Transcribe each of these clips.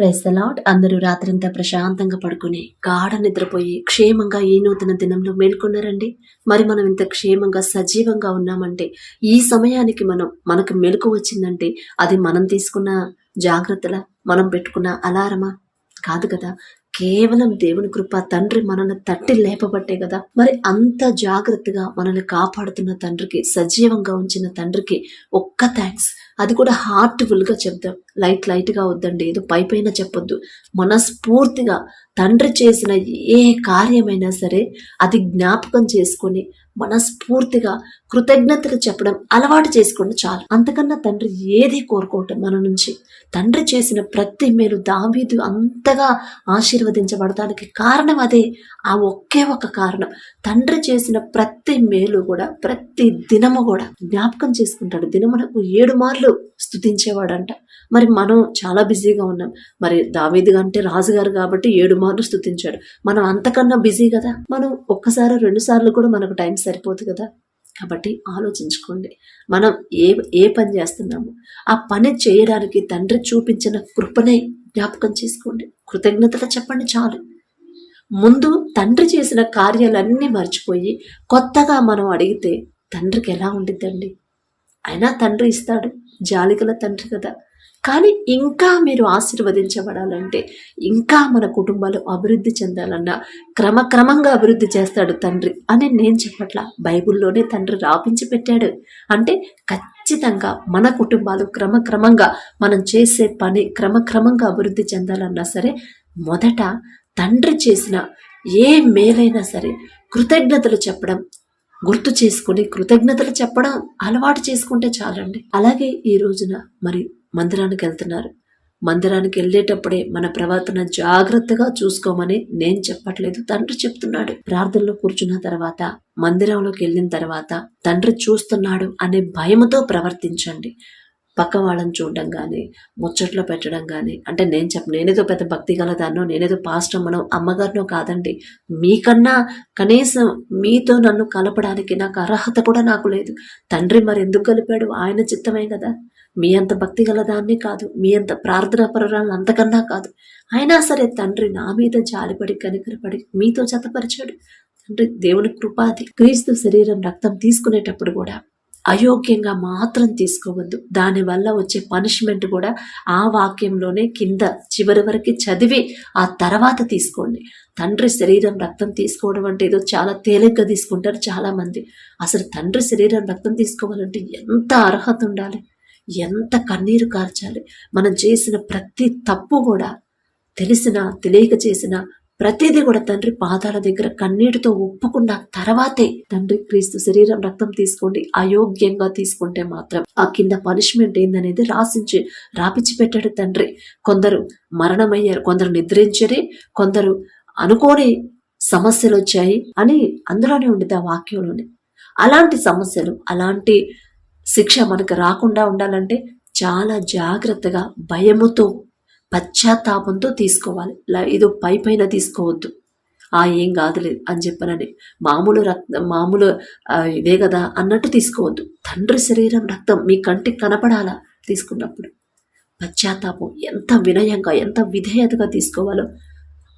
Price allot అందరూ రాత్రంతా ప్రశాంతంగా పడుకుని గాఢ నిద్రపోయి క్షేమంగా ఈ నూతన దినంలో మేల్కొన్నారండి. మరి మనం ఇంత క్షేమంగా సజీవంగా ఉన్నామంటే ఈ సమయానికి మనం మనకు మెలకు వచ్చిందంటే అది మనం తీసుకున్న జాగ్రత్తల మనం పెట్టుకున్న అలారమా? కాదు కదా. కేవలం దేవుని కృప తండ్రి మనల్ని తట్టి లేపబట్టే కదా. మరి అంత జాగ్రత్తగా మనల్ని కాపాడుతున్న తండ్రికి సజీవంగా ఉంచిన తండ్రికి ఒక్క థ్యాంక్స్ అది కూడా హార్ట్ఫుల్గా చెప్దాం లైట్ లైట్గా వద్దండి. ఏదో పై పైన చెప్పొద్దు. మనస్ఫూర్తిగా తండ్రి చేసిన ఏ కార్యమైనా సరే అది జ్ఞాపకం చేసుకొని మనస్ఫూర్తిగా కృతజ్ఞతలు చెప్పడం అలవాటు చేసుకోండి చాలు. అంతకన్నా తండ్రి ఏది కోరుకోవటం? మన నుంచి తండ్రి చేసిన ప్రతి మేలు దావీదు అంతగా ఆశీర్వదించబడటానికి కారణం అదే. ఆ ఒకే ఒక కారణం. తండ్రి చేసిన ప్రతి మేలు కూడా ప్రతి దినము కూడా జ్ఞాపకం చేసుకుంటాడు. దినమునకు ఏడు మార్లు స్థుతించేవాడంట. మరి మనం చాలా బిజీగా ఉన్నాం. మరి దావీదు అంటే రాజుగారు కాబట్టి ఏడు మార్లు స్థుతించాడు. మనం అంతకన్నా బిజీ కదా? మనం ఒక్కసారి రెండు సార్లు కూడా మనకు టైం సరిపోదు కదా? కాబట్టి ఆలోచించుకోండి. మనం ఏ ఏ పని చేస్తున్నాము ఆ పని చేయడానికి తండ్రి చూపించిన కృపనే జ్ఞాపకం చేసుకోండి. కృతజ్ఞతలు చెప్పండి చాలు. ముందు తండ్రి చేసిన కార్యాలన్నీ మర్చిపోయి కొత్తగా మనం అడిగితే తండ్రికి ఎలా ఉండిద్దండి? అయినా తండ్రి ఇస్తాడు. జాలిగల తండ్రి కదా. కానీ ఇంకా మీరు ఆశీర్వదించబడాలంటే ఇంకా మన కుటుంబాలు అభివృద్ధి చెందాలన్నా క్రమక్రమంగా అభివృద్ధి చేస్తాడు తండ్రి అని నేను చెప్పట్లా. బైబిల్లోనే తండ్రి రాపించి పెట్టాడు. అంటే ఖచ్చితంగా మన కుటుంబాలు క్రమక్రమంగా మనం చేసే పని క్రమక్రమంగా అభివృద్ధి చెందాలన్నా సరే మొదట తండ్రి చేసిన ఏ మేలైనా సరే కృతజ్ఞతలు చెప్పడం గుర్తు చేసుకుని కృతజ్ఞతలు చెప్పడం అలవాటు చేసుకుంటే చాలండి. అలాగే ఈ రోజున మరి మందిరానికి వెళ్తున్నారు. మందిరానికి వెళ్ళేటప్పుడే మన ప్రవర్తన జాగ్రత్తగా చూసుకోమని నేను చెప్పట్లేదు తండ్రి చెప్తున్నాడు. ప్రార్థనలో కూర్చున్న తర్వాత మందిరంలోకి వెళ్ళిన తర్వాత తండ్రి చూస్తున్నాడు అనే భయముతో ప్రవర్తించండి. పక్క వాళ్ళని చూడడం కానీ ముచ్చట్లో పెట్టడం కానీ అంటే నేను చెప్ప నేనేదో పెద్ద భక్తి గలదాన్నో నేనేదో పాస్టమ్మనో అమ్మగారినో కాదండి. మీకన్నా కనీసం మీతో నన్ను కలపడానికి నాకు అర్హత కూడా నాకు లేదు. తండ్రి మరి ఎందుకు కలిపాడు? ఆయన చిత్తమే కదా. మీ అంత భక్తి గలదాన్ని కాదు. మీ అంత ప్రార్థనా పరురాలు అంతకన్నా కాదు. అయినా సరే తండ్రి నా మీద జాలిపడి కనికరపడి మీతో జతపరిచాడు. తండ్రి దేవుని కృపాది క్రీస్తు శరీరం రక్తం తీసుకునేటప్పుడు కూడా అయోగ్యంగా మాత్రం తీసుకోవద్దు. దానివల్ల వచ్చే పనిష్మెంట్ కూడా ఆ వాక్యంలోనే కింద చివరి వరకు చదివి ఆ తర్వాత తీసుకోండి. తండ్రి శరీరం రక్తం తీసుకోవడం అంటే ఏదో చాలా తేలిగ్గా తీసుకుంటారు చాలామంది. అసలు తండ్రి శరీరం రక్తం తీసుకోవాలంటే ఎంత అర్హత ఉండాలి? ఎంత కన్నీరు కార్చాలి? మనం చేసిన ప్రతి తప్పు కూడా తెలిసిన తెలియక చేసిన ప్రతిదీ కూడా తండ్రి పాదాల దగ్గర కన్నీటితో ఒప్పుకున్న తర్వాతే తండ్రి క్రీస్తు శరీరం రక్తం తీసుకోండి అయోగ్యంగా తీసుకుంటే మాత్రం. ఆ కింద పనిష్మెంట్ ఏందనేది రాసించి రాపిచ్చి పెట్టాడు తండ్రి. కొందరు మరణమయ్యారు కొందరు నిద్రించరే కొందరు అనుకోని సమస్యలు వచ్చాయి అని అందులోనే ఉండేది ఆ వాక్యంలోనే. అలాంటి సమస్యలు అలాంటి శిక్ష మనకు రాకుండా ఉండాలంటే చాలా జాగ్రత్తగా భయముతో పశ్చాత్తాపంతో తీసుకోవాలి. ఇలా ఏదో పై పైన తీసుకోవద్దు. ఆ ఏం కాదులేదు అని చెప్పనని. మామూలు రక్తం మామూలు ఇదే కదా అన్నట్టు తీసుకోవద్దు. తండ్రి శరీరం రక్తం మీ కంటికి కనపడాలా? తీసుకున్నప్పుడు. పశ్చాత్తాపం ఎంత వినయంగా ఎంత విధేయతగా తీసుకోవాలో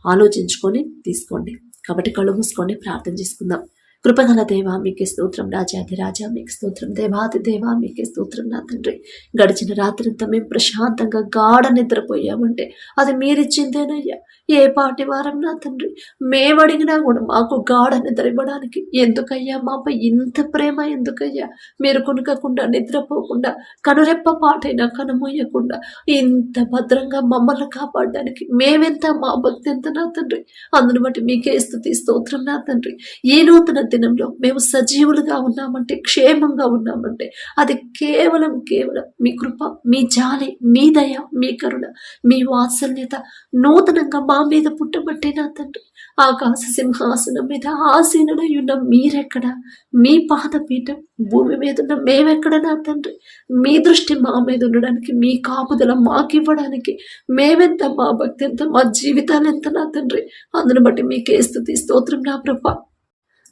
ఆలోచించుకొని తీసుకోండి. కాబట్టి కళ్ళు మూసుకొని ప్రార్థన చేసుకుందాం. కృపగల దేవా మీకే స్తోత్రం. రాజాది రాజా మీకు స్తోత్రం. దేవాది దేవా మీకే స్తోత్రం నా తండ్రి. గడిచిన రాత్రంతా మేము ప్రశాంతంగా గాఢ నిద్రపోయామంటే అది మీరిచ్చిందేనయ్యా? ఏ పాటి వారం నా తండ్రి? మేము అడిగినా కూడా మాకు గాఢ నిద్ర ఇవ్వడానికి ఎందుకయ్యా? మాపై ఇంత ప్రేమ ఎందుకయ్యా? మీరు కొనుకకుండా నిద్రపోకుండా కనురెప్ప పాటైనా కనుమోయకుండా ఇంత భద్రంగా మమ్మల్ని కాపాడడానికి మేమెంత మా భక్తి ఎంత నా తండ్రి? అందును బట్టి మీకే స్థుతి స్తోత్రం నా తండ్రి. ఈ నూతన దినంలో మేము సజీవులుగా ఉన్నామంటే క్షేమంగా ఉన్నామంటే అది కేవలం కేవలం మీ కృప మీ జాలి మీ దయ మీ కరుణ మీ వాత్సల్యత నూతనంగా మా మీద పుట్టబట్టే నా తండ్రి. ఆకాశ సింహాసనం మీద ఆసీనుడై ఉన్న మీరెక్కడ? మీ పాదపీఠం భూమి మీద ఉన్న మేమెక్కడ నా తండ్రి? మీ దృష్టి మా మీద ఉండడానికి మీ కాపుదల మాకు ఇవ్వడానికి మేమెంత మా భక్తి ఎంత మా జీవితాలు ఎంత నా తండ్రి? అందును బట్టి మీకే స్థుతి స్తోత్రం నా ప్రభా.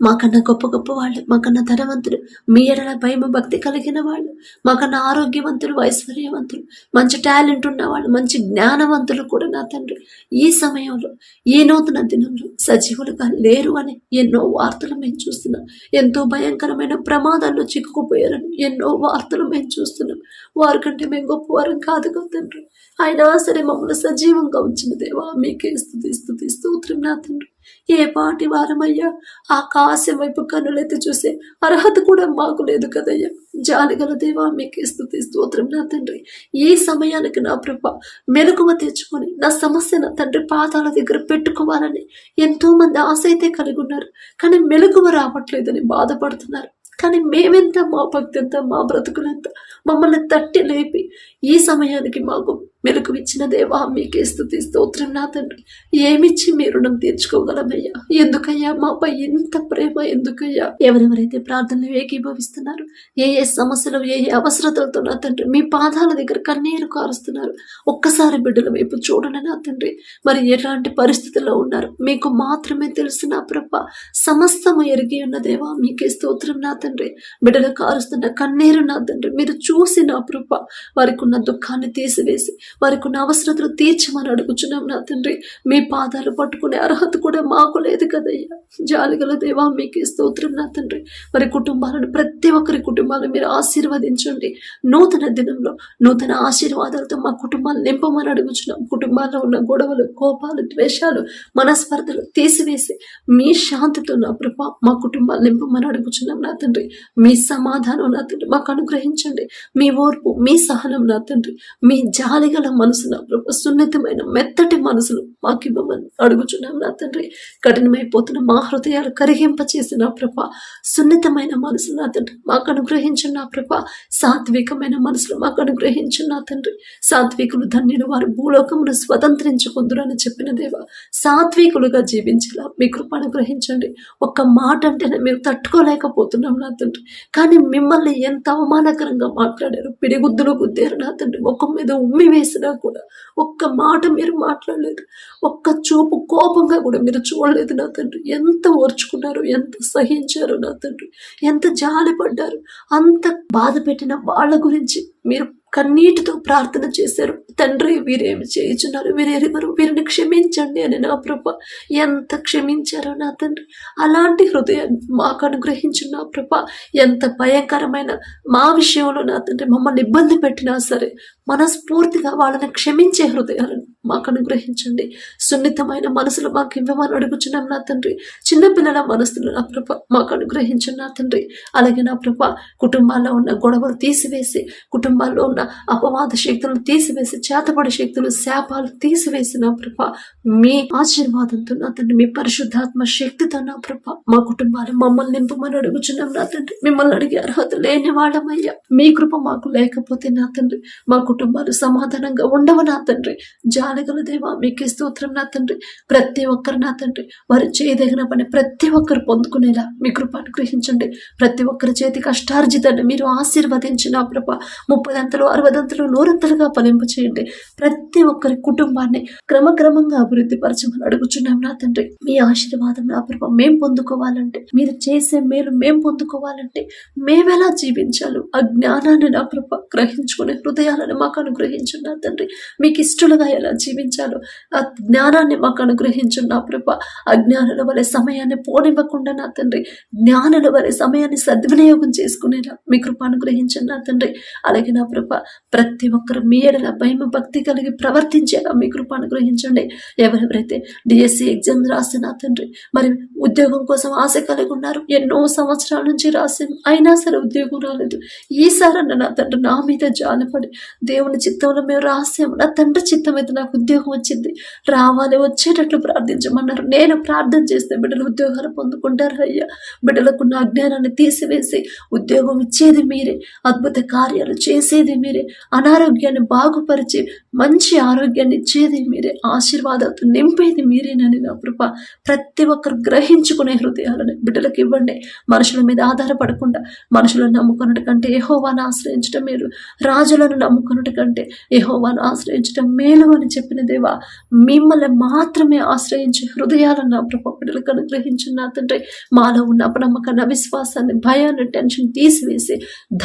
మాకన్నా గొప్ప గొప్ప వాళ్ళు మాకన్నా ధనవంతులు మీ ఎడల భయం భక్తి కలిగిన వాళ్ళు మాకన్నా ఆరోగ్యవంతులు ఐశ్వర్యవంతులు మంచి టాలెంట్ ఉన్న వాళ్ళు మంచి జ్ఞానవంతులు కూడా నా తండ్రి. ఈ సమయంలో ఈ నూతన దినంలో సజీవులుగా లేరు అని ఎన్నో వార్తలు మేము చూస్తున్నాం. ఎంతో భయంకరమైన ప్రమాదాల్లో చిక్కుకుపోయారని ఎన్నో వార్తలు మేము చూస్తున్నాం. వారికంటే మేము గొప్పవారం కాదు కదా తండ్రి. అయినా సరే మమ్మల్ని సజీవంగా ఉంచిన దేవా మీకే స్థుతి స్థుతి స్తోత్రం నా తండ్రి. ఏ పాటి వారమయ్యా? ఆకాశం వైపు కన్నులెత్తి చూసే అర్హత కూడా మాకు లేదు కదయ్యా. జాలిగల దేవా మీకే స్థుతి స్తోత్రం నా తండ్రి. ఈ సమయానికి నా ప్రభ మెలకువ తెచ్చుకొని నా సమస్య నా తండ్రి పాదాల దగ్గర పెట్టుకోవాలని ఎంతో మంది ఆశ అయితే కలిగి ఉన్నారు. కానీ మెలకువ రావట్లేదని బాధపడుతున్నారు. కానీ మేమెంత మా భక్తి ఎంత మా బ్రతుకులెంత మమ్మల్ని తట్టి లేపి ఈ సమయానికి మాకు మెలకు ఇచ్చిన దేవా మీకే స్థుతి స్తోత్రం నా తండ్రి. ఏమిచ్చి మీ రుణం తీర్చుకోగలమయ్యా? ఎందుకయ్యా మాపై ఇంత ప్రేమ ఎందుకయ్యా? ఎవరెవరైతే ప్రార్థనలు ఏకీభవిస్తున్నారు ఏ ఏ సమస్యలు ఏ ఏ అవసరతలతో నా తండ్రి మీ పాదాల దగ్గర కన్నీరు కారుస్తున్నారు ఒక్కసారి బిడ్డల వైపు చూడండి నా తండ్రి. మరి ఎలాంటి పరిస్థితుల్లో ఉన్నారు? మీకు మాత్రమే తెలుసు నా ప్రభ సమస్తము ఎరిగి ఉన్న దేవా మీకే స్తోత్రం నా తండ్రి. బిడ్డలు కారుస్తున్న కన్నీరు నా తండ్రి. మీరు చూసి నా ప్రభ వారికి ఉన్న దుఃఖాన్ని తీసివేసి వారికి ఉన్న అవసరతలు తీర్చమని అడుగుచున్నాం నా తండ్రి. మీ పాదాలు పట్టుకునే అర్హత కూడా మాకు లేదు కదయ్యా. జాలిగల దేవా మీకు స్తోత్రం నా తండ్రి. వారి కుటుంబాలను ప్రతి ఒక్కరి కుటుంబాలను మీరు ఆశీర్వదించండి. నూతన దినంలో నూతన ఆశీర్వాదాలతో మా కుటుంబాలు నింపమని అడుగుచున్నాం. కుటుంబాల్లో ఉన్న గొడవలు కోపాలు ద్వేషాలు మనస్పర్ధలు తీసివేసి మీ శాంతితో నా ప్రభ మా కుటుంబాలు నింపమని అడుగుచున్నాం నా తండ్రి. మీ సమాధానం నా తండ్రి. మాకు అనుగ్రహించండి. మీ ఓర్పు మీ సహనం నా తండ్రి. మీ జాలిగల మనసు నా ప్రభు సున్నితమైన మెత్తటి మనసులు మాకు ఇవ్వమని అడుగుచున్నాం నా తండ్రి. కఠినమైపోతున్న మా హృదయాలు కరిగింప చేసిన ప్రభ సున్నితమైన మనసు నా తండ్రి మాకు అనుగ్రహించిన నా ప్రభ సాత్వికమైన మనసులు మాకు అనుగ్రహించిన నా తండ్రి. సాత్వికులు ధన్యులు వారు భూలోకమును స్వతంత్రించుకుందురు అని చెప్పిన దేవ సాత్వికులుగా జీవించేలా మీ కృప అనుగ్రహించండి. ఒక్క మాట అంటేనే మేము తట్టుకోలేకపోతున్నాం నా తండ్రి. కానీ మిమ్మల్ని ఎంత అవమానకరంగా మాట్లాడారు. పిడిగుద్దులు గుద్దారు నా తండ్రి. ముఖం మీద ఉమ్మి చేసినా కూడా ఒక్క మాట మీరు మాట్లాడలేదు. ఒక్క చూపు కోపంగా కూడా మీరు చూడలేదు నా తండ్రి. ఎంత ఓర్చుకున్నారు ఎంత సహించారు నా తండ్రి. ఎంత జాలిపడ్డారు. అంత బాధ పెట్టిన వాళ్ళ గురించి మీరు కన్నీటితో ప్రార్థన చేశారు. తండ్రి వీరేమి చేయించున్నారు? వీరెవరు వీరిని క్షమించండి అని నా ప్రభ ఎంత క్షమించారో నా తండ్రి. అలాంటి హృదయాన్ని మాకు అనుగ్రహించు నా ప్రభ. ఎంత భయంకరమైన మా విషయంలో నా తండ్రి మమ్మల్ని ఇబ్బంది పెట్టినా సరే మనస్ఫూర్తిగా వాళ్ళని క్షమించే హృదయాలను మాకు అనుగ్రహించండి. సున్నితమైన మనసులు మాకు ఇవ్వమని అడుగుచున్నాం నా తండ్రి. చిన్నపిల్లల మనసులు నా ప్రభ మాకు అనుగ్రహించండి నా తండ్రి. అలాగే నా ప్రభ కుటుంబాల్లో ఉన్న గొడవలు తీసివేసి కుటుంబాల్లో ఉన్న అపవాద శక్తులను తీసివేసి చేతపడి శక్తులు శాపాలు తీసివేసి నా ప్రభ మీ ఆశీర్వాదంతో నా తండ్రి మీ పరిశుద్ధాత్మ శక్తితో నా ప్రభ మా కుటుంబాలు మమ్మల్ని నింపమని అడుగుచున్నాం నా తండ్రి. మిమ్మల్ని అడిగే అర్హత లేని వాళ్ళమయ్యా. మీ కృప మాకు లేకపోతే నా తండ్రి మా కుటుంబాలు సమాధానంగా ఉండవు నా తండ్రి. జాలగల దేవా మీకే స్తోత్రం నా తండ్రి. ప్రతి ఒక్కరు నా తండ్రి. వారు చేయదగిన పని ప్రతి ఒక్కరు పొందుకునేలా మీ కృప అనుగ్రహించండి. ప్రతి ఒక్కరి చేతి కష్టార్జితాన్ని మీరు ఆశీర్వదించిన ప్రభ. ముప్పదంతలు అరవదంతలు నూరంతలుగా ఫలింపు చేయండి. ప్రతి ఒక్కరి కుటుంబాన్ని క్రమక్రమంగా అభివృద్ధి పరచమని అడుగుచున్నాం నా తండ్రి. మీ ఆశీర్వాదం నా ప్రభ. మేం పొందుకోవాలంటే మీరు చేసే మేలు మేం పొందుకోవాలంటే మేమెలా జీవించాలో ఆ జ్ఞానాన్ని నా ప్రభ గ్రహించుకునే హృదయాలను మాకు అనుగ్రహించున్నా తండ్రి. మీకు ఇష్టలుగా ఎలా జీవించాలో ఆ జ్ఞానాన్ని మాకు అనుగ్రహించు నా ప్రభ. అజ్ఞానుల వలె సమయాన్ని పోనివ్వకుండా నా తండ్రి. జ్ఞానుల వలె సమయాన్ని సద్వినియోగం చేసుకునేలా మీ కృప అనుగ్రహించండి నా తండ్రి. అలాగే నా ప్రభ ప్రతి ఒక్కరు మీ ఎడల భయమ భక్తి కలిగి ప్రవర్తించేలా మీ కృప అనుగ్రహించండి. ఎవరెవరైతే డిఎస్సి ఎగ్జామ్ రాసి నా తండ్రి మరి ఉద్యోగం కోసం ఆశ కలిగి ఉన్నారు ఎన్నో సంవత్సరాల నుంచి రాసి అయినా సరే ఉద్యోగం రాలేదు. ఈసారన్న నా తండ్రి నా మీద జాలిపడి దేవుని చిత్తంలో మేము రాసాము. నా తండ్రి చిత్తం అయితే నాకు ఉద్యోగం వచ్చింది. రావాలి వచ్చేటట్లు ప్రార్థించమన్నారు. నేను ప్రార్థన చేస్తే బిడ్డలు ఉద్యోగాలు పొందుకుంటారు అయ్యా. బిడ్డలకున్న అజ్ఞానాన్ని తీసివేసి ఉద్యోగం ఇచ్చేది మీరే. అద్భుత కార్యాలు చేసేది మీరే. అనారోగ్యాన్ని బాగుపరిచి మంచి ఆరోగ్యాన్ని ఇచ్చేది మీరే. ఆశీర్వాదాలతో నింపేది మీరేనని నా కృప. ప్రతి ఒక్కరు గ్రహించుకునే హృదయాలను బిడ్డలకు ఇవ్వండి. మనుషుల మీద ఆధారపడకుండా మనుషులను నమ్ముకున్నట్టు కంటే యెహోవాను ఆశ్రయించడం మీరు రాజులను నమ్ముకున్నట్టు కంటే యెహోవాను ఆశ్రయించడం మేలు అని చెప్పి చెప్పిన దేవా మిమ్మల్ని మాత్రమే ఆశ్రయించి హృదయాలను నా ప్రభా బిడ్డలకు అనుగ్రహించిన నా తండ్రి. మాలో ఉన్న అపనమ్మకాన్ని అవిశ్వాసాన్ని భయాన్ని టెన్షన్ తీసివేసి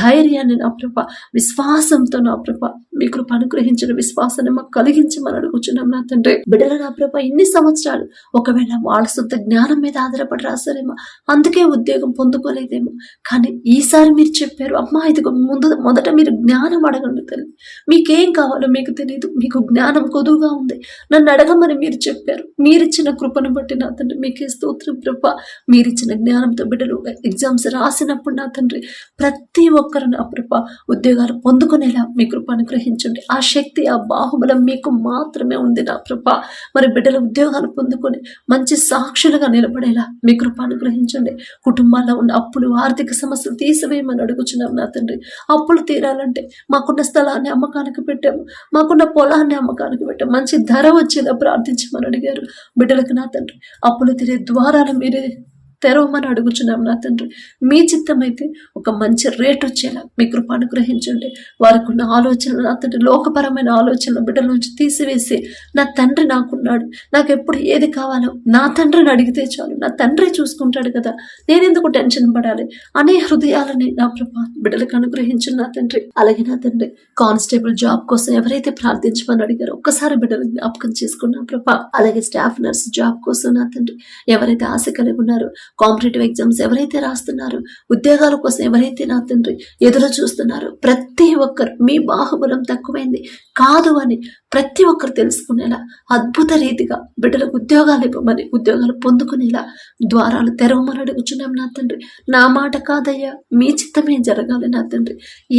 ధైర్యాన్ని నా ప్రభ విశ్వాసంతో నా ప్రభ మీ కృప అనుగ్రహించిన విశ్వాసాన్ని మాకు కలిగించమని అడుగుచున్నాం నా తండ్రి. బిడ్డల నా ప్రభ ఇన్ని సంవత్సరాలు ఒకవేళ వాళ్ళ సొంత జ్ఞానం మీద ఆధారపడి రాశారేమో అందుకే ఉద్యోగం పొందుకోలేదేమో. కానీ ఈసారి మీరు చెప్పారు అమ్మా ఇదిగో ముందు మొదట మీరు జ్ఞానం అడగండి తల్లి. మీకేం కావాలో మీకు తెలియదు మీకు జ్ఞానం కొదువుగా ఉంది. నన్ను అడగమని మీరు చెప్పారు. మీరిచ్చిన కృపను బట్టి నా తండ్రి మీకే స్తోత్రం కృప మీరిచ్చిన జ్ఞానంతో బిడ్డలు ఎగ్జామ్స్ రాసినప్పుడు నా తండ్రి ప్రతి ఒక్కరు నా కృప ఉద్యోగాలు పొందుకునేలా మీ కృప అనుగ్రహించండి ఆ శక్తి ఆ బాహుబలం మీకు మాత్రమే ఉంది నా కృప మరి బిడ్డలు ఉద్యోగాలు పొందుకొని మంచి సాక్షులుగా నిలబడేలా మీ కృప అనుగ్రహించండి కుటుంబాల్లో ఉన్న అప్పులు ఆర్థిక సమస్యలు తీసివేయమని అడుగుచున్నాం నా తండ్రి. అప్పులు తీరాలంటే మాకున్న స్థలాన్ని అమ్మకానికి పెట్టాము. మాకున్న పొలాన్ని అమ్మకానికి పెట్టాము మంచి ధర వచ్చేలా ప్రార్థించమని అడిగారు. బిడ్డలకు నా తండ్రి అప్పులు తీరే ద్వారాలు మీరే తెరవమని అడుగుచున్నాం నా తండ్రి. మీ చిత్తమైతే ఒక మంచి రేట్ వచ్చేలా. మీ కృప అనుగ్రహించండి. వారికి ఉన్న ఆలోచనలు నా తండ్రి లోకపరమైన ఆలోచనలు బిడ్డల నుంచి తీసివేసి నా తండ్రి నాకున్నాడు. నాకు ఎప్పుడు ఏది కావాలో నా తండ్రిని అడిగితే చాలు. నా తండ్రి చూసుకుంటాడు కదా. నేను ఎందుకు టెన్షన్ పడాలి? అనే హృదయాలని నా ప్రభా బిడ్డలకు అనుగ్రహించిన నా తండ్రి. అలాగే నా తండ్రి కానిస్టేబుల్ జాబ్ కోసం ఎవరైతే ప్రార్థించమని అడిగారో ఒక్కసారి బిడ్డలు జ్ఞాపకం చేసుకున్నా ప్రభా. అలాగే స్టాఫ్ నర్స్ జాబ్ కోసం నా తండ్రి ఎవరైతే ఆశ కలిగి ఉన్నారో కాంపిటేటివ్ ఎగ్జామ్స్ ఎవరైతే రాస్తున్నారు ఉద్యోగాల కోసం ఎవరైతే నా తండ్రి ఎదురు చూస్తున్నారు ప్రతి ఒక్కరు మీ బాహుబలం తక్కువైంది కాదు అని ప్రతి ఒక్కరు తెలుసుకునేలా అద్భుత రీతిగా బిడ్డలకు ఉద్యోగాలు ఇవ్వమని ఉద్యోగాలు పొందుకునేలా ద్వారాలు తెరవమని అడుగుచున్నాం నా తండ్రి. నా మాట కాదయ్యా మీ చిత్తమే జరగాలి నా తండ్రి.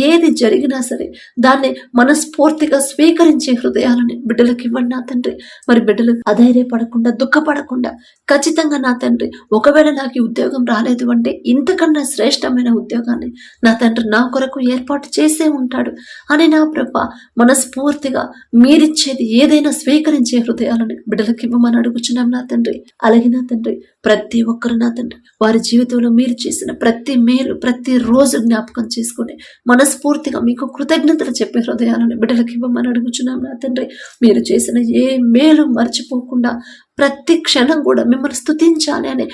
ఏది జరిగినా సరే దాన్ని మనస్ఫూర్తిగా స్వీకరించే హృదయాలని బిడ్డలకు ఇవ్వండి నా తండ్రి. మరి బిడ్డలు అధైర్యపడకుండా దుఃఖపడకుండా ఖచ్చితంగా నా తండ్రి ఒకవేళ నాకు ఉద్యోగం రాలేదు అంటే ఇంతకన్నా శ్రేష్టమైన ఉద్యోగాన్ని నా తండ్రి నా కొరకు ఏర్పాటు చేసే ఉంటాడు అని నా ప్రభ మనస్ఫూర్తిగా మీరిచ్చేది ఏదైనా స్వీకరించే హృదయాలను బిడ్డలకు ఇవ్వమని అడుగుచున్నాం నా తండ్రి. అలాగే నా తండ్రి ప్రతి ఒక్కరు నా తండ్రి వారి జీవితంలో మీరు చేసిన ప్రతి మేలు ప్రతి రోజు జ్ఞాపకం చేసుకుని మనస్ఫూర్తిగా మీకు కృతజ్ఞతలు చెప్పే హృదయాలను బిడ్డలకు ఇవ్వమని అడుగుచున్నాం నా తండ్రి. మీరు చేసిన ఏ మేలు మర్చిపోకుండా ప్రతి క్షణం కూడా మిమ్మల్ని స్తుతించాలి అనే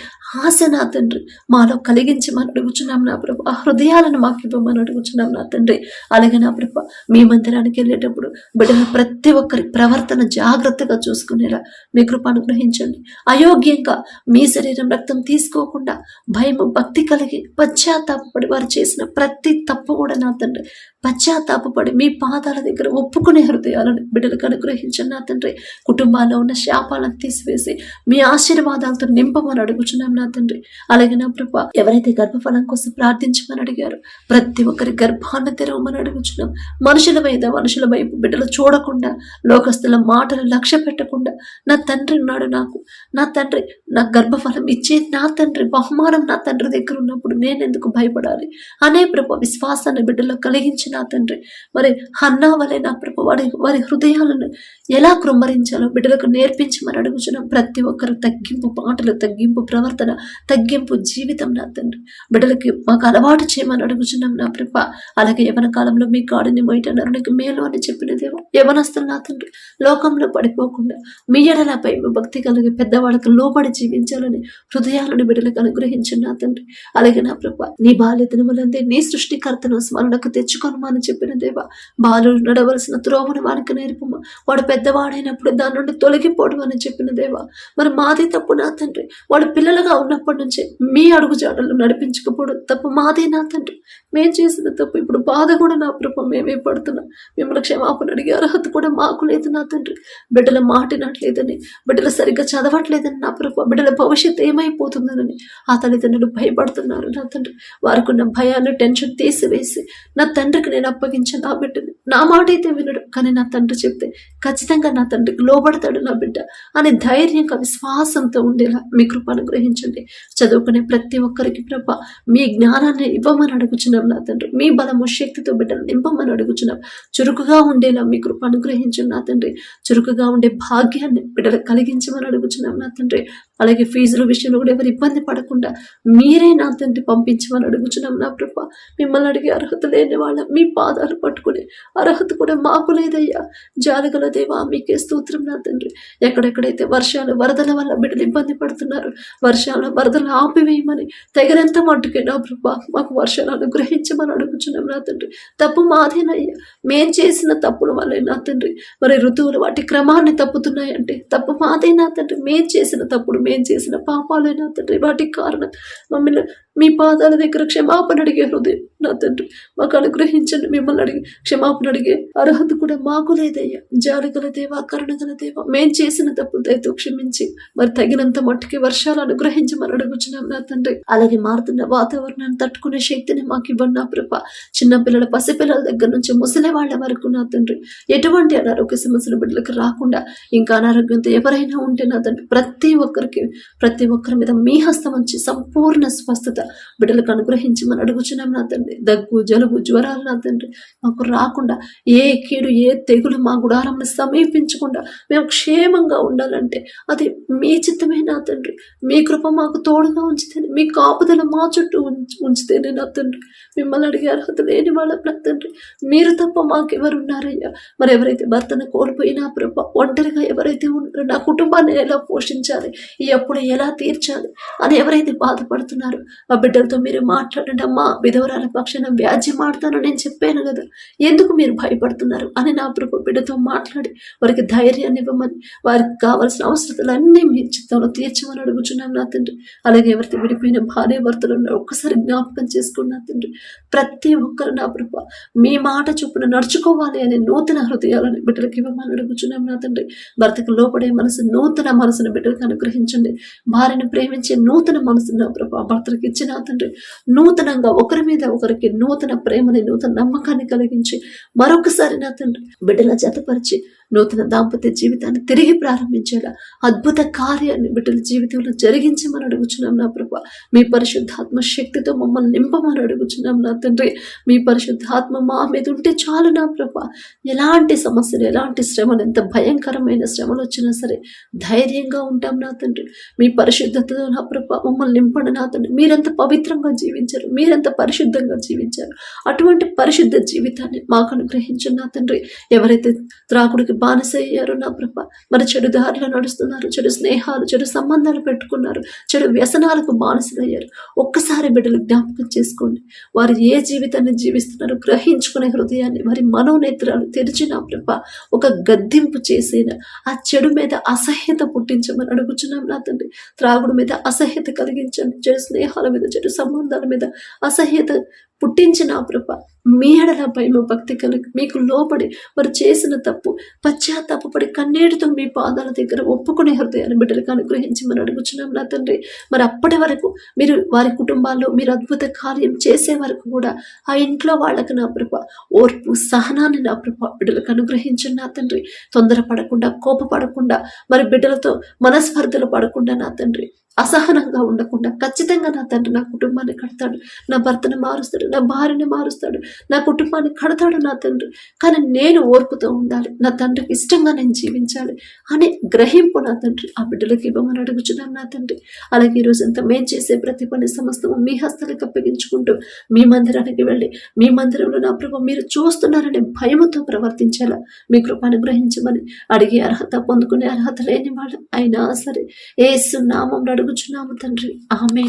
ఆశ నా తండ్రి. మాలో కలిగించమని అడుగుచున్నాం నా ప్రభు. ఆ హృదయాలను మాకు ఇవ్వమని అడుగుచున్నాం నా తండ్రి. అలాగే నా ప్రభు మీ మందిరానికి వెళ్ళేటప్పుడు బిడ్డల ప్రతి ఒక్కరి ప్రవర్తన జాగ్రత్తగా చూసుకునేలా మీ కృప అనుగ్రహించండి. అయోగ్యంగా మీ శరీరం రక్తం తీసుకోకుండా భయం భక్తి కలిగి పశ్చాత్తాపడి వారు చేసిన ప్రతి తప్పు కూడా నా తండ్రి. పశ్చాత్తాపడి మీ పాదాల దగ్గర ఒప్పుకునే హృదయాలను బిడ్డలకు అనుగ్రహించండి నా తండ్రి. కుటుంబాల్లో ఉన్న శాపాలను చేసి మీ ఆశీర్వాదాలతో నింపమని అడుగుచున్నాం నా తండ్రి. అలాగే నా ప్రభ ఎవరైతే గర్భఫలం కోసం ప్రార్థించమని అడిగారు ప్రతి ఒక్కరి గర్భాన్ని తెరవమని అడుగుచున్నాం. మనుషుల మీద మనుషుల వైపు బిడ్డలు చూడకుండా లోకస్తుల మాటలు లక్ష్య పెట్టకుండా నా తండ్రి ఉన్నాడు నాకు. నా తండ్రి నా గర్భఫలం ఇచ్చే నా తండ్రి బహుమానం నా తండ్రి దగ్గర ఉన్నప్పుడు నేను ఎందుకు భయపడాలి? అనే ప్రభ విశ్వాసాన్ని బిడ్డలో కలిగించి నా తండ్రి. మరి హన్నా వలె నా ప్రభ వారి వారి హృదయాలను ఎలా కృమ్మరించాలో బిడ్డలకు నేర్పించమని అడుగుచున్నాం. ప్రతి ఒక్కరు తగ్గింపు పాటలు తగ్గింపు ప్రవర్తన తగ్గింపు జీవితం నా తండ్రి. బిడ్డలకి మాకు అలవాటు చేయమని అడుగుచున్నాం నా ప్రభ. అలాగే యవన కాలంలో మీ కాడిని మొయటన్నారు నీకు మేలు అని చెప్పిన దేవ. యవనస్తులు నా తండ్రి లోకంలో పడిపోకుండా మీ ఎడలపై భక్తి కలిగి పెద్దవాళ్ళకి లోబడి జీవించాలని హృదయాలను బిడ్డలకు అనుగ్రహించిన నా తండ్రి. అలాగే నా ప్రభ నీ బాల్య దినములందే నీ సృష్టికర్తను స్మరణకు తెచ్చుకొనమని చెప్పిన దేవ. బాలు నడవలసిన త్రోవను వానికి నేర్పము. వాడు పెద్దవాడైనప్పుడు దాని నుండి తొలగిపోవడం అని చెప్పిన దేవ. మరి మాది తప్పు నా తండ్రి. వాడు పిల్లలుగా ఉన్నప్పటి నుంచే మీ అడుగు జాడలు నడిపించకపోవడం తప్పు మాదే నా తండ్రి. మేం చేసిన తప్పు ఇప్పుడు బాధ కూడా నా ప్రభ మేమే పడుతున్నాం. మిమ్మల్ని క్షమాపణ అడిగే అర్హత కూడా మాకు లేదు నా తండ్రి. బిడ్డల మాటినట్లేదని బిడ్డలు సరిగ్గా చదవట్లేదని నా ప్రభ బిడ్డల భవిష్యత్తు ఏమైపోతుందనని ఆ తల్లిదండ్రులు భయపడుతున్నారు నా తండ్రి. వారికి ఉన్న భయాన్ని టెన్షన్ తీసివేసి నా తండ్రికి నేను అప్పగించాను నా బిడ్డని నా మాట అయితే వినడు. కానీ నా తండ్రి చెప్తే ఖచ్చితంగా నా తండ్రికి లోబడతాడు నా బిడ్డ అని ధైర్యం ధైర్యంగా విశ్వాసంతో ఉండేలా మీ కృప అనుగ్రహించండి. చదువుకునే ప్రతి ఒక్కరికి ప్రభ మీ జ్ఞానాన్ని ఇవ్వమని అడుగుచున్నాం నా తండ్రి. మీ బలము శక్తితో బిడ్డలు నింపమని అడుగుచున్నాం. చురుకుగా ఉండేలా మీ కృప అనుగ్రహించండి నా తండ్రి. చురుకుగా ఉండే భాగ్యాన్ని బిడ్డలకు కలిగించమని అడుగుచున్నాం నా తండ్రి. అలాగే ఫీజుల విషయంలో కూడా ఎవరు ఇబ్బంది పడకుండా మీరే నా తండ్రి పంపించమని అడుగుచున్నాం నా ప్రభ. మిమ్మల్ని అడిగే అర్హత లేని వాళ్ళ మీ పాదాలు పట్టుకునే అర్హత కూడా మాకు లేదయ్యా. జాలగల దేవా మీకే స్తోత్రం నా తండ్రి. ఎక్కడెక్కడైతే వర్షాలు వరదల వల్ల బిడ్డలు ఇబ్బంది పడుతున్నారు. వర్షాలు వరదలు ఆపివేయమని తగినంత మట్టుకైనా ప్రభా. మాకు వర్షాలు అనుగ్రహించమని అడుగుచున్నాం నా తండ్రి. తప్పు మాదేనయ్యా. మేం చేసిన తప్పుల వల్లే నా తండ్రి. మరి ఋతువులు వాటి క్రమాన్ని తప్పుతున్నాయంటే తప్పు మాదే నా తండ్రి? మేం చేసిన తప్పుడు మేం చేసిన పాపాలే నా తండ్రి? వాటికి కారణం మమ్మల్ని మీ పాదాల దగ్గర క్షమాపణ అడిగే హృదయం నా తండ్రి మాకు అనుగ్రహించండి. మిమ్మల్ని అడిగి క్షమాపణ అడిగే అర్హత కూడా మాకు లేదయ్యా. జాలి గల దేవా కరుణ గల దేవా మేం చేసిన తప్పులు దయతో క్షమించి మరి తగినంత మట్టుకి వర్షాలు అనుగ్రహించి అనుగ్రహించమని అడుగుచున్నాం నా తండ్రి. అలాగే మారుతున్న వాతావరణాన్ని తట్టుకునే శక్తిని మాకు ఇవ్వండి నా ప్రభ. చిన్నపిల్లల పసిపిల్లల దగ్గర నుంచి ముసలి వాళ్ళ వరకు నా తండ్రి. ఎటువంటి అనారోగ్య సమస్యలు బిడ్డలకు రాకుండా ఇంకా అనారోగ్యంతో ఎవరైనా ఉంటే నా తండ్రి ప్రతి ఒక్కరికి ప్రతి ఒక్కరి మీద మీ హస్తం ఉంచి సంపూర్ణ స్వస్థత బిడ్డలకు అనుగ్రహించి అనుగ్రహించమని అడుగుచున్నాం నా తండ్రి. దగ్గు జలుబు జ్వరాలు నా తండ్రి మాకు రాకుండా ఏ కీడు ఏ తెగులు మా గుడారంని సమీపించకుండా మేము క్షేమంగా ఉండాలంటే అది మీ చిత్తమే నా తండ్రి. మీ కృప మాకు తోడుగా ఉంచితేనే మీ కాపుదల మా చుట్టూ ఉంచి ఉంచితేనే నా తండ్రి. మిమ్మల్ని అడిగే అర్హత లేని వాళ్ళ నా తండ్రి. మీరు తప్ప మాకెవరు ఉన్నారయ్యా మరి ఎవరైతే భర్తను కోల్పోయినా ప్రభ ఒంటరిగా ఎవరైతే ఉన్నారో నా కుటుంబాన్ని ఎలా పోషించాలి? ఈ అప్పుడు ఎలా తీర్చాలి? అని ఎవరైతే బాధపడుతున్నారో ఆ బిడ్డలతో మీరు మాట్లాడండి అమ్మా. విధవరాల పక్షాన వ్యాజ్యం ఆడతాను నేను చెప్పాను కదా. ఎందుకు మీరు భయపడుతున్నారు? అని నా ప్రభు బిడ్డతో మాట్లాడి వారికి ధైర్యాన్ని ఇవ్వమని వారికి కావాల్సిన అవసరతలన్నీ మీ చిత్తంలో తీర్చమని అడుగుచున్నాం నా తండ్రి. అలాగే ఎవరికి విడిపోయిన భార్య భర్తలు ఉన్నారో ఒక్కసారి జ్ఞాపకం చేసుకున్న నా తండ్రి. ప్రతి ఒక్కరు నా ప్రభు మీ మాట చొప్పున నడుచుకోవాలి అనే నూతన హృదయాలను బిడ్డలకు ఇవ్వమని అడుగుచున్నాం నా తండ్రి. భర్తకు లోపడే మనసు నూతన మనసును బిడ్డలకు అనుగ్రహించండి. భార్యను ప్రేమించే నూతన మనసు నా ప్రభు భర్తలకు ఇచ్చిన తండ్రి. నూతనంగా ఒకరి మీద ఒకరు ఒకరికి నూతన ప్రేమని నూతన నమ్మకాన్ని కలిగించి మరొకసారి నా తండ్రి బిడ్డల జతపరిచి నూతన దాంపత్య జీవితాన్ని తిరిగి ప్రారంభించేలా అద్భుత కార్యాన్ని బిడ్డల జీవితంలో జరిగించమని అడుగుచున్నాం నా ప్రభు. మీ పరిశుద్ధాత్మ శక్తితో మమ్మల్ని నింపమని అడుగుచున్నాం నా తండ్రి. మీ పరిశుద్ధాత్మ మా మీద ఉంటే చాలు నా ప్రభ. ఎలాంటి సమస్యలు ఎలాంటి శ్రమలు ఎంత భయంకరమైన శ్రమలు వచ్చినా సరే ధైర్యంగా ఉంటాం నా తండ్రి. మీ పరిశుద్ధతతో నా ప్రభ మమ్మల్ని నింపండి నా తండ్రి. మీరెంత పవిత్రంగా జీవించారు మీరెంత పరిశుద్ధంగా జీవించారు. అటువంటి పరిశుద్ధ జీవితాన్ని మాకు అనుగ్రహించిన నా తండ్రి. ఎవరైతే త్రాకుడికి బానిసయ్యారు నా ప్రభ. మరి చెడు దారిలో నడుస్తున్నారు చెడు స్నేహాలు చెడు సంబంధాలు పెట్టుకున్నారు చెడు వ్యసనాలకు బానిసలయ్యారు. ఒక్కసారి బిడ్డలు జ్ఞాపకం చేసుకోండి. వారు ఏ జీవితాన్ని జీవిస్తున్నారు గ్రహించుకునే హృదయాన్ని వారి మనోనేత్రాలు తెరిచి నా ప్రభ ఒక గద్దింపు చేసిన. ఆ చెడు మీద అసహ్యత పుట్టించమని అడుగుచున్నాం నా తండ్రి. త్రాగుడు మీద అసహ్యత కలిగించండి. చెడు స్నేహాల మీద చెడు సంబంధాల మీద అసహ్యత పుట్టించిన ఆ ప్రభ మీ ఎడల భయము భక్తి కలిగి మీకు లోపడి వారు చేసిన తప్పు పశ్చాత్తాపడి కన్నీటితో మీ పాదాల దగ్గర ఒప్పుకునే హృదయాన్ని బిడ్డలకు అనుగ్రహించి మనం అడుగుచున్నాం నా తండ్రి. మరి అప్పటి వరకు మీరు వారి కుటుంబాల్లో మీరు అద్భుత కార్యం చేసే వరకు కూడా ఆ ఇంట్లో వాళ్ళకు నా ప్రభ ఓర్పు సహనాన్ని నా ప్రభ బిడ్డలకు అనుగ్రహించండి నా తండ్రి. తొందరపడకుండా కోపపడకుండా మరి బిడ్డలతో మనస్పర్ధలు పడకుండా నా తండ్రి. అసహనంగా ఉండకుండా ఖచ్చితంగా నా తండ్రి నా కుటుంబాన్ని కడతాడు నా భర్తను మారుస్తాడు నా భార్యని మారుస్తాడు నా కుటుంబాన్ని కడతాడు నా తండ్రి. కానీ నేను ఓర్పుతో ఉండాలి నా తండ్రికి ఇష్టంగా నేను జీవించాలి అనే గ్రహింపు నా తండ్రి ఆ బిడ్డలకి ఇవ్వమని అడుగుచున్నాను నా తండ్రి. అలాగే ఈ రోజంతా మేము చేసే ప్రతి పని సమస్తము మీ హస్తలకు అప్పగించుకుంటూ మీ మందిరానికి వెళ్ళి మీ మందిరంలో నా ప్రభు మీరు చూస్తున్నారనే భయముతో ప్రవర్తించాలా మీ కృప అనుగ్రహించమని అడిగే అర్హత పొందుకునే అర్హత లేని వాళ్ళు అయినా సరే ఏసు నామం అడుగుచున్నాము తండ్రి. ఆమె